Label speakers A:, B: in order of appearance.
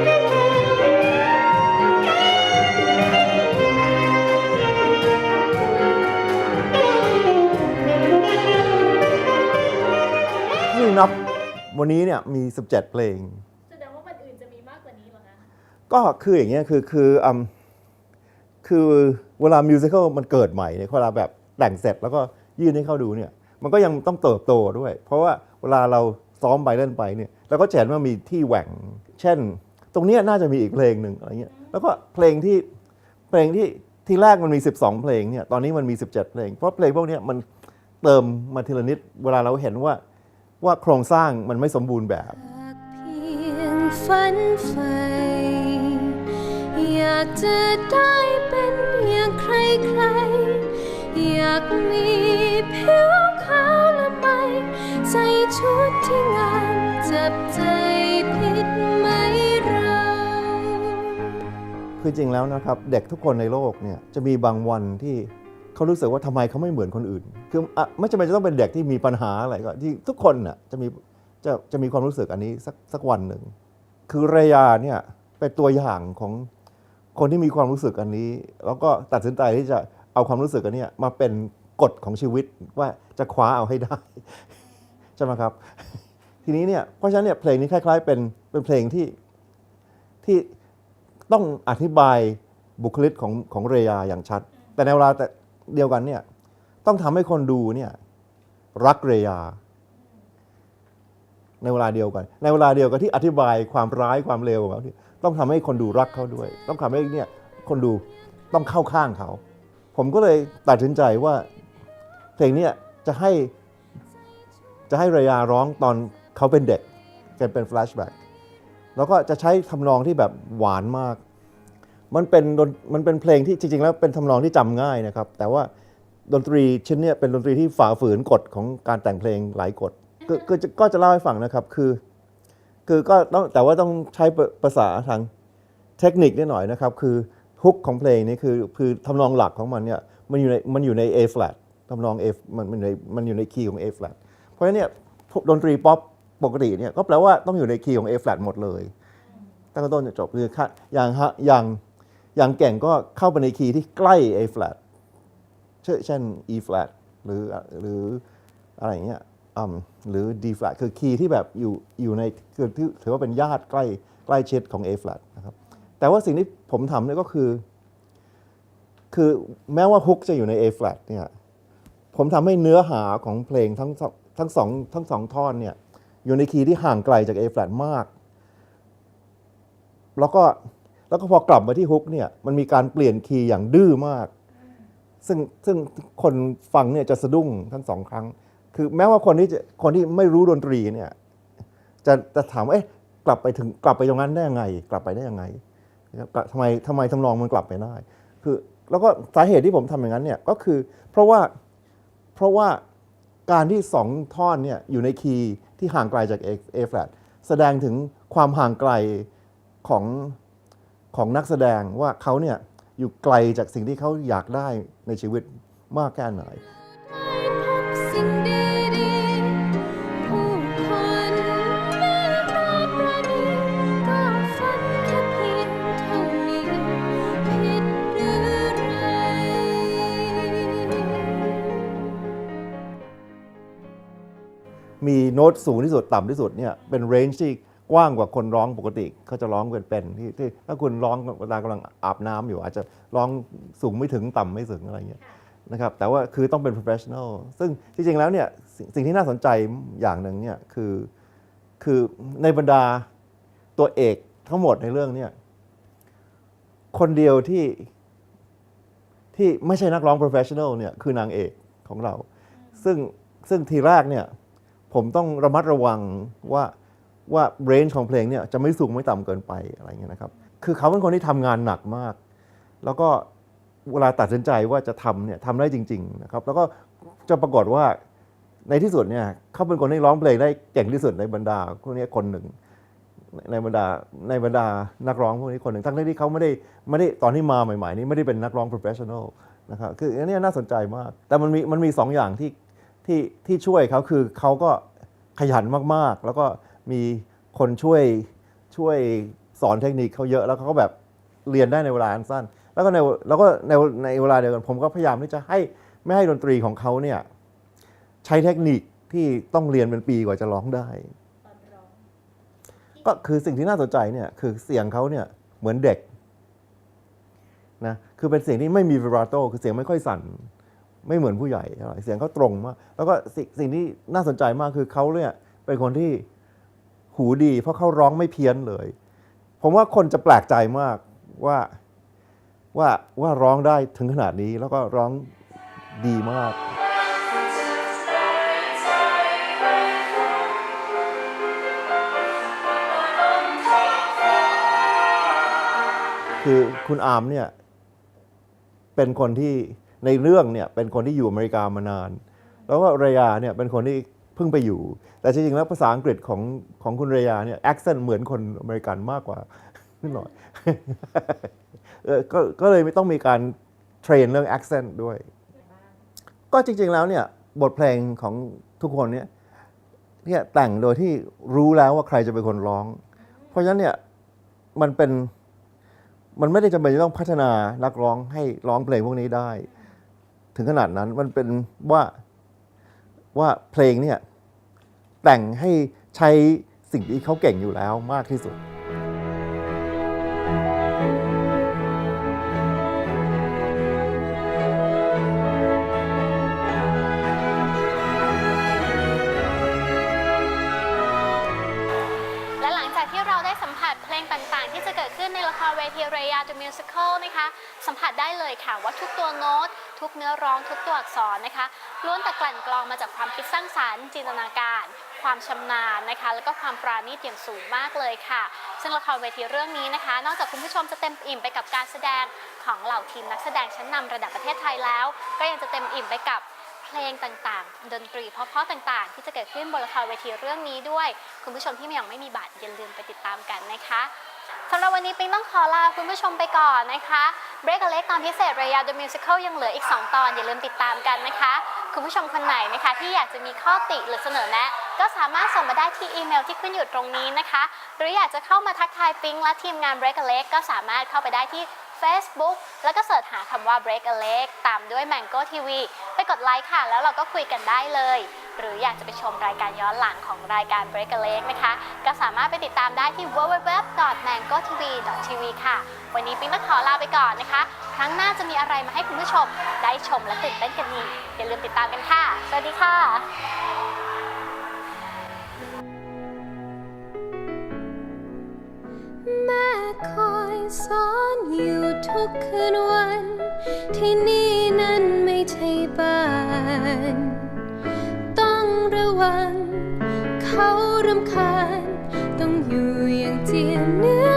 A: นี่นับวันนี้เนี่ยมี 17 เพลง
B: แสดงว่าวันอื่นจะมีมากกว่านี้เหรอคะ
A: ก็คืออย่างเงี้ยคือคืออืมคือเวลามิวสิควลมันเกิดใหม่เนี่ยเวลาแบบแต่งเสร็จแล้วก็ยื่นให้เขาดูเนี่ยมันก็ยังต้องเติบโตด้วย เพราะว่าเวลาเราซ้อมไปเล่นไปเนี่ยเราก็จะเห็นว่ามีที่แหว่ง เช่น ตรงนี้น่าจะมีอีกเพลงหนึ่งอะไรเงี้ยแล้วก็เพลงที่เพลงที่ที่แรกมันมี 12 เพลงเนี่ยตอนนี้มันมี 17 เพลง เพราะเพลงพวกนี้มันเติมมาทีละนิดเวลาเราเห็นว่าว่าโครงสร้างมันไม่สมบูรณ์แบบ
C: อยากเพียงฝันใฝ่อยากจะได้เป็นอย่างใครใครอยากมีผิวขาวละไมใส่ชุดที่งามจับใจผิดไหม
A: คือจริงแล้วนะครับเด็กทุกคนในโลกเนี่ยจะมีบางวันที่เขารู้สึกว่าทำไมเขาไม่เหมือนคนอื่น คืออไม่จำเป็นจะต้องเป็นเด็กที่มีปัญหาอะไรก็ที่ทุกคนน่ะจะมีจะจะมีความรู้สึกอันนี้สักสักวันหนึ่ง คือเรยาเนี่ยเป็นตัวอย่างของคนที่มีความรู้สึกอันนี้ แล้วก็ตัดสินใจที่จะเอาความรู้สึกอันนี้มาเป็นกฎของชีวิตว่าจะคว้าเอาให้ได้ใช่ไหมครับ ทีนี้เนี่ยเพราะฉะนั้นเนี่ยเพลงนี้คล้าย ๆ เป็นเป็นเพลงที่ที่ ต้องอธิบายบุคลิกของของเรยาอย่างชัด แต่ในเวลาแต่เดียวกันเนี่ยต้องทำให้คนดูเนี่ยรักเรยา ในเวลาเดียวกัน ในเวลาเดียวกันที่อธิบายความร้ายความเลวของเขาต้องทำให้คนดูรักเขาด้วย ต้องทำให้เนี่ยคนดูต้องเข้าข้างเขา ผมก็เลยตัดสินใจว่าเพลงนี้จะให้จะให้เรยาร้องตอนเขาเป็นเด็กเป็นแฟลชแบ็ก แล้วก็จะใช้ทำนองที่แบบหวานมาก มันเป็นดนมันเป็นเพลงที่จริง ๆ แล้วเป็นทำนองที่จำง่ายนะครับ แต่ว่าดนตรีชิ้นเนี้ยเป็นดนตรีที่ฝ่าฝืนกฎของการแต่งเพลงหลายกฎก็ก็จะก็จะเล่าให้ฟังนะครับคือ คือก็ต้องแต่ว่าต้องใช้ภาษาทางเทคนิคนิดหน่อยนะครับ คือฮุกของเพลงนี้คือคือทำนองหลักของมันเนี่ยมันอยู่ในมันอยู่ใน A flat ทำนอง A มันมันอยู่ในมันอยู่ในคีย์ของ A flat เพราะฉะนั้นเนี่ยดนตรีป๊อป ปกติเนี่ยก็แปลว่าต้องอยู่ในคีย์ของ A flat หมดเลย ตั้งแต่ต้นจนจบคือค่ะอย่างฮะอย่างอย่างเก่งก็เข้าไปในคีย์ที่ใกล้ A flat เช่นเช่น E flat หรือหรืออะไรอย่างเงี้ยอืมหรือ D flat คือคีย์ที่แบบอยู่อยู่ในคือถือว่าเป็นญาติใกล้ใกล้ชิดของ A flat นะครับแต่ว่าสิ่งที่ผมทำเนี่ยก็คือ คือแม้ว่าฮุกจะอยู่ใน A flat เนี่ยผมทำให้เนื้อหาของเพลงทั้งทั้งสองทั้งสองท่อนเนี่ย อยู่ในคีย์ที่ห่างไกลจาก A flat มาก แล้วก็แล้วก็พอกลับมาที่ฮุกเนี่ยมันมีการเปลี่ยนคีย์อย่างดื้อมาก ซึ่งซึ่งคนฟังเนี่ยจะสะดุ้งทั้งสองครั้ง คือแม้ว่าคนที่จะคนที่ไม่รู้ดนตรีเนี่ยจะจะถามว่าเอ๊ะกลับไปถึงกลับไปตรงนั้นได้ยังไง กลับไปได้ยังไงทำไมทำไมทำนองมันกลับไปได้ คือแล้วก็สาเหตุที่ผมทำอย่างนั้นเนี่ยก็คือ เพราะว่าเพราะว่า การที่สองท่อนเนี่ยอยู่ในคีย์ที่ห่างไกลจาก A flat แสดงถึงความห่างไกลของของนักแสดงว่าเขาเนี่ยอยู่ไกลจากสิ่งที่เขาอยากได้ในชีวิตมากแค่ไหน ตสูงที่สุดต่ำที่สุดเนี่ยเป็นเรนจ์ที่กว้างกว่าคนร้องปกติเขาจะร้องเป็นเป็นที่ที่ถ้าคุณร้องเวลากำลังอาบน้ำอยู่ อาจจะร้องสูงไม่ถึงต่ำไม่ถึงอะไรเงี้ยนะครับแต่ว่าคือต้องเป็น professional ซึ่งจริงๆแล้วเนี่ยสิ่งสิ่งที่น่าสนใจอย่างหนึ่งเนี่ยคือคือในบรรดาตัวเอกทั้งหมดในเรื่องเนี่ยคนเดียวที่ที่ไม่ใช่นักร้อง professional เนี่ยคือนางเอกของเรา ซึ่งซึ่งทีแรกเนี่ย ผมต้องระมัดระวังว่าว่าเรนจ์ของเพลงเนี่ยจะไม่สูงไม่ต่ำเกินไปอะไรเงี้ยนะครับ คือเขาเป็นคนที่ทำงานหนักมาก แล้วก็เวลาตัดสินใจว่าจะทำเนี่ยทำได้จริง ๆ นะครับ แล้วก็จะปรากฏว่าในที่สุดเนี่ยเขาเป็นคนที่ร้องเพลงได้เก่งที่สุดในบรรดาพวกนี้คนหนึ่งในบรรดาในบรรดานักร้องพวกนี้คนหนึ่งทั้งที่เขาไม่ได้ไม่ได้ตอนที่มาใหม่ๆ นี่ไม่ได้เป็นนักร้อง professional นะครับคืออันนี้น่าสนใจมาก แต่มันมีมันมีสองอย่างที่ ที่ที่ช่วยเขาคือเขาก็ขยันมากๆ แล้วก็มีคนช่วยช่วยสอนเทคนิคเขาเยอะแล้วเขาก็แบบเรียนได้ในเวลาอันสั้น แล้วก็ในแล้วก็ในในเวลาเดียวกันผมก็พยายามที่จะให้ไม่ให้ดนตรีของเขาเนี่ยใช้เทคนิคที่ต้องเรียนเป็นปีกว่าจะร้องได้ ก็คือสิ่งที่น่าสนใจเนี่ยคือเสียงเขาเนี่ยเหมือนเด็กนะคือเป็นเสียงที่ไม่มี vibrato คือเสียงไม่ค่อยสั่น ไม่เหมือนผู้ใหญ่เท่าไหร่เสียงเขาตรงมาก แล้วก็สิ่งสิ่งที่น่าสนใจมากคือเขาเนี่ยเป็นคนที่หูดี เพราะเขาร้องไม่เพี้ยนเลย ผมว่าคนจะแปลกใจมากว่าว่าว่าร้องได้ถึงขนาดนี้แล้วก็ร้องดีมากคือคุณอาร์มเนี่ยเป็นคนที่ ในเรื่องเนี่ยเป็นคนที่อยู่อเมริกามานาน แล้วก็เรยาเนี่ยเป็นคนที่เพิ่งไปอยู่ แต่จริงๆแล้วภาษาอังกฤษของของคุณเรยาเนี่ยแอคเซนต์เหมือนคนอเมริกันมากกว่านิดหน่อยเออก็ก็เลยไม่ต้องมีการเทรนเรื่องแอคเซนต์ด้วย ก็จริงๆแล้วเนี่ยบทเพลงของทุกคนเนี่ยเนี่ยแต่งโดยที่รู้แล้วว่าใครจะเป็นคนร้อง เพราะฉะนั้นเนี่ยมันเป็นมันไม่ได้จำเป็นจะต้องพัฒนานักร้องให้ร้องเพลงพวกนี้ได้ ถึงขนาดนั้นมันเป็นว่าว่าเพลงเนี่ยแต่งให้ใช้สิ่งที่เขาเก่งอยู่แล้วมากที่สุดา
D: งๆ ที่จะเกิดขึ้นในละครเวทีเรยา The Musical นะคะ สัมผัสได้เลยค่ะว่าทุกตัวโน้ต ทุกเนื้อร้องทุกตัวอักษรนะคะล้วนแต่กลั่นกรองมาจากความคิดสร้างสรรค์ จินตนาการ ความชำนาญนะคะ แล้วก็ความปราณีตอย่างสูงมากเลยค่ะ ซึ่งละครเวทีเรื่องนี้นะคะ นอกจากคุณผู้ชมจะเต็มอิ่มไปกับการแสดงของเหล่าทีมนักแสดงชั้นนำระดับประเทศไทยแล้ว ก็ยังจะเต็มอิ่มไปกับเพลงต่างๆ ดนตรีเพราะๆต่างๆ ที่จะเกิดขึ้นบนละครเวทีเรื่องนี้ด้วย คุณผู้ชมที่ยังไม่มีบัตรอย่าลืมไปติดตามกันนะคะ สำหรับวันนี้ปิงต้องขอลาคุณผู้ชมไปก่อนนะคะเบรกเล็กตอนพิเศษรายา The Musical ยังเหลืออีก 2 ตอน อย่าลืมติดตามกันนะคะ คุณผู้ชมคนไหนนะคะ ที่อยากจะมีข้อติหรือเสนอแนะ ก็สามารถส่งมาได้ที่อีเมลที่ขึ้นอยู่ตรงนี้นะคะ หรืออยากจะเข้ามาทักทายปิงและทีมงาน Break a Leg ก็สามารถเข้าไปได้ที่ Facebook แล้วก็เสิร์ชหาคำว่า Break a Leg ตามด้วย Mango TV ไปกดไลค์ค่ะ แล้วเราก็คุยกันได้เลย หรืออยากจะไปชมรายการย้อนหลังของรายการ Break a Leg นะคะ ก็สามารถไปติดตามได้ที่ www.mangotv.tv ค่ะ วันนี้ปิ๊งต้องขอลาไปก่อนนะคะ ครั้งหน้าจะมีอะไรมาให้คุณผู้ชมได้ชมและตื่นเต้นกันอีกอย่าลืมติดตามกันค่ะ สวัสดีค่ะ
C: แม่คอยสอนอยู่ทุกคืนวัน ที่นี่นั้นไม่ใช่บ้าน ระวังเขารำคาญต้องอยู่อย่างเจียนเนื้อ